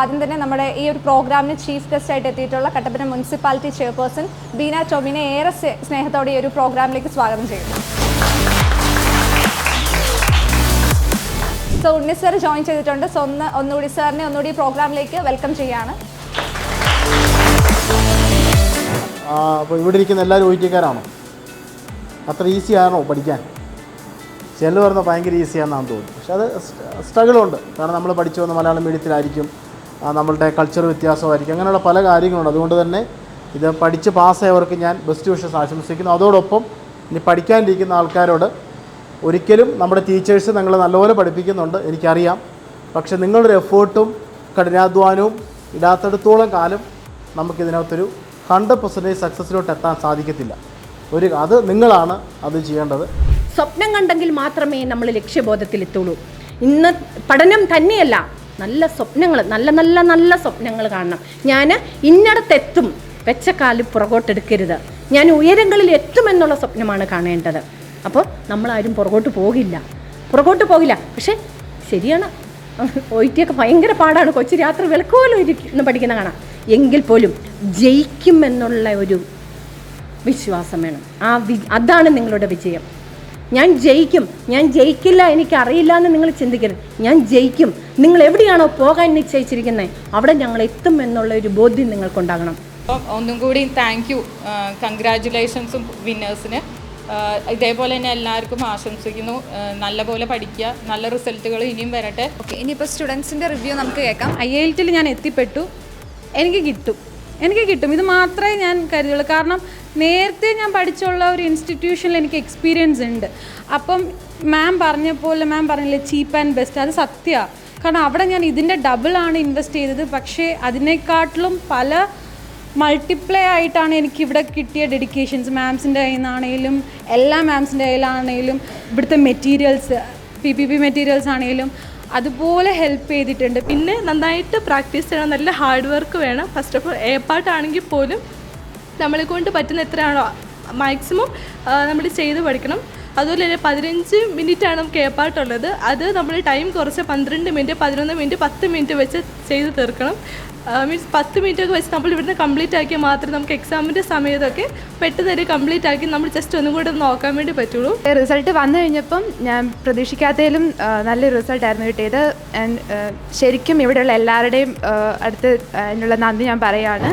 ആദ്യം തന്നെ നമ്മുടെ ഈ ഒരു പ്രോഗ്രാമിന് ചീഫ് ഗസ്റ്റ് ആയിട്ട് എത്തിയിട്ടുള്ള കട്ടപ്പന മുനിസിപ്പാലിറ്റി ചെയർപേഴ്സൺ ബീന ടോമിനെ ഏറെ സ്നേഹത്തോടെ ഈ ഒരു പ്രോഗ്രാമിലേക്ക് സ്വാഗതം ചെയ്യുന്നു. സോ ഉണ്ണി സാർ ജോയിൻ ചെയ്തിട്ടുണ്ട്. സോ ഒന്ന് ഒന്നുകൂടി സാറിനെ ഒന്നുകൂടി പ്രോഗ്രാമിലേക്ക് വെൽക്കം ചെയ്യാണ് അപ്പോൾ ഇവിടെ ഇരിക്കുന്ന എല്ലാവരും ഒ ടിക്കാരാണോ അത്ര ഈസി ആണോ പഠിക്കാൻ? ചിലർ പറഞ്ഞാൽ ഭയങ്കര ഈസിയാണെന്നാണ് തോന്നുന്നു. പക്ഷെ അത് സ്ട്രഗിളുണ്ട് കാരണം നമ്മൾ പഠിച്ചു വന്ന മലയാളം മീഡിയത്തിലായിരിക്കും നമ്മളുടെ കൾച്ചർ വ്യത്യാസമായിരിക്കും. അങ്ങനെയുള്ള പല കാര്യങ്ങളുണ്ട്. അതുകൊണ്ട് തന്നെ ഇത് പഠിച്ച് പാസ്സായവർക്ക് ഞാൻ ബെസ്റ്റ് വിഷസ് ആശംസിക്കുന്നു. അതോടൊപ്പം ഇനി പഠിക്കാനിരിക്കുന്ന ആൾക്കാരോട് ഒരിക്കലും നമ്മുടെ ടീച്ചേഴ്സ് നിങ്ങൾ നല്ലപോലെ പഠിപ്പിക്കുന്നുണ്ട്. എനിക്കറിയാം. പക്ഷെ നിങ്ങളുടെ എഫേർട്ടും കഠിനാധ്വാനവും ഇടാത്തടത്തോളം കാലം നമുക്കിതിനകത്തൊരു ഹൺഡ്രഡ് പെർസെന്റേജ് സക്സസ്സിലോട്ട് എത്താൻ സാധിക്കത്തില്ല. ഒരു അത് നിങ്ങളാണ് അത് ചെയ്യേണ്ടത്. സ്വപ്നം കണ്ടെങ്കിൽ മാത്രമേ നമ്മൾ ലക്ഷ്യബോധത്തിലെത്തുള്ളൂ. ഇന്ന് പഠനം തന്നെയല്ല നല്ല സ്വപ്നങ്ങൾ നല്ല നല്ല നല്ല സ്വപ്നങ്ങൾ കാണണം. ഞാൻ ഇന്നടത്തെത്തും വെച്ച കാൽ പുറകോട്ടെടുക്കരുത്. ഞാൻ ഉയരങ്ങളിൽ എത്തുമെന്നുള്ള സ്വപ്നമാണ് കാണേണ്ടത്. അപ്പോൾ നമ്മളാരും പുറകോട്ട് പോകില്ല. പുറകോട്ട് പോകില്ല. പക്ഷേ ശരിയാണ്. ഒയിറ്റിയൊക്കെ ഭയങ്കര പാടാണ്. കൊച്ചു രാത്രി വിളക്കുപോലും ഇരിക്കുന്ന പഠിക്കുന്ന കാണാം. എങ്കിൽ പോലും ജയിക്കും എന്നുള്ള ഒരു വിശ്വാസം വേണം. ആ വി അതാണ് നിങ്ങളുടെ വിജയം. ഞാൻ ജയിക്കും. ഞാൻ ജയിക്കില്ല എനിക്കറിയില്ല എന്ന് നിങ്ങൾ ചിന്തിക്കരുത്. ഞാൻ ജയിക്കും. നിങ്ങൾ എവിടെയാണോ പോകാൻ നിശ്ചയിച്ചിരിക്കുന്നത് അവിടെ ഞങ്ങൾ എത്തും എന്നുള്ള ഒരു ബോധ്യം നിങ്ങൾക്കുണ്ടാകണം. അപ്പം ഒന്നും കൂടി താങ്ക് യു കൺഗ്രാറ്റുലേഷൻസും വിന്നേഴ്സിന് ഇതേപോലെ തന്നെ എല്ലാവർക്കും ആശംസിക്കുന്നു. നല്ല നല്ലപോലെ പഠിക്കുക. നല്ല റിസൾട്ടുകൾ ഇനിയും വരട്ടെ. ഓക്കെ ഇനിയിപ്പോൾ സ്റ്റുഡൻസിന്റെ റിവ്യൂ നമുക്ക് കേൾക്കാം. ഐ ഐ ടിയിൽ ഞാൻ എത്തിപ്പെട്ടു. എനിക്ക് കിട്ടും. എനിക്ക് കിട്ടും. ഇത് മാത്രമേ ഞാൻ കരുതുള്ളൂ. കാരണം നേരത്തെ ഞാൻ പഠിച്ചുള്ള ഒരു ഇൻസ്റ്റിറ്റ്യൂഷനിൽ എനിക്ക് എക്സ്പീരിയൻസ് ഉണ്ട്. അപ്പം മാം പറഞ്ഞ പോലെ മാം പറഞ്ഞില്ലേ ചീപ്പ് ആൻഡ് ബെസ്റ്റ് അത് സത്യമാണ് കാരണം അവിടെ ഞാൻ ഇതിന്റെ ഡബിളാണ് ഇൻവെസ്റ്റ് ചെയ്തത്. പക്ഷേ അതിനെക്കാട്ടിലും പല മൾട്ടിപ്ലൈ ആയിട്ടാണ് എനിക്ക് ഇവിടെ കിട്ടിയ ഡെഡിക്കേഷൻസ് മാംസിന്റെ കയ്യിൽ നിന്നാണെങ്കിലും എല്ലാ മാംസിന്റെ കയ്യിലാണെങ്കിലും ഇവിടുത്തെ materials P P P materials ആണെങ്കിലും അതുപോലെ ഹെൽപ്പ് ചെയ്തിട്ടുണ്ട്. പിന്നെ നന്നായിട്ട് പ്രാക്ടീസ് ചെയ്യണം നല്ല ഹാർഡ് വർക്ക് വേണം. ഫസ്റ്റ് ഓഫ് ഓൾ എ പാട്ടാണെങ്കിൽ പോലും നമ്മളെ കൊണ്ട് പറ്റുന്ന എത്രയാണോ മാക്സിമം നമ്മൾ ചെയ്ത് പഠിക്കണം. അതുപോലെ തന്നെ പതിനഞ്ച് മിനിറ്റാണ് നമുക്ക് എ പാർട്ടുള്ളത് അത് നമ്മൾ ടൈം കുറച്ച് പന്ത്രണ്ട് മിനിറ്റ് പതിനൊന്ന് മിനിറ്റ് പത്ത് മിനിറ്റ് വെച്ച് ചെയ്ത് തീർക്കണം. മീൻസ് പത്ത് മിനിറ്റ് ഒക്കെ വെച്ച് നമ്മൾ ഇവിടുന്ന് കംപ്ലീറ്റ് ആക്കിയാൽ മാത്രമേ നമുക്ക് എക്സാമിന്റെ സമയത്തൊക്കെ പെട്ടെന്ന് തന്നെ കംപ്ലീറ്റ് ആക്കി നമ്മൾ ജസ്റ്റ് ഒന്നും കൂടെ നോക്കാൻ വേണ്ടി പറ്റുള്ളൂ. റിസൾട്ട് വന്നു കഴിഞ്ഞപ്പം ഞാൻ പ്രതീക്ഷിക്കാത്തതിലും നല്ലൊരു റിസൾട്ടായിരുന്നു കിട്ടിയത്. ശരിക്കും ഇവിടെയുള്ള എല്ലാവരുടെയും അടുത്ത് അതിനുള്ള നന്ദി ഞാൻ പറയുകയാണ്.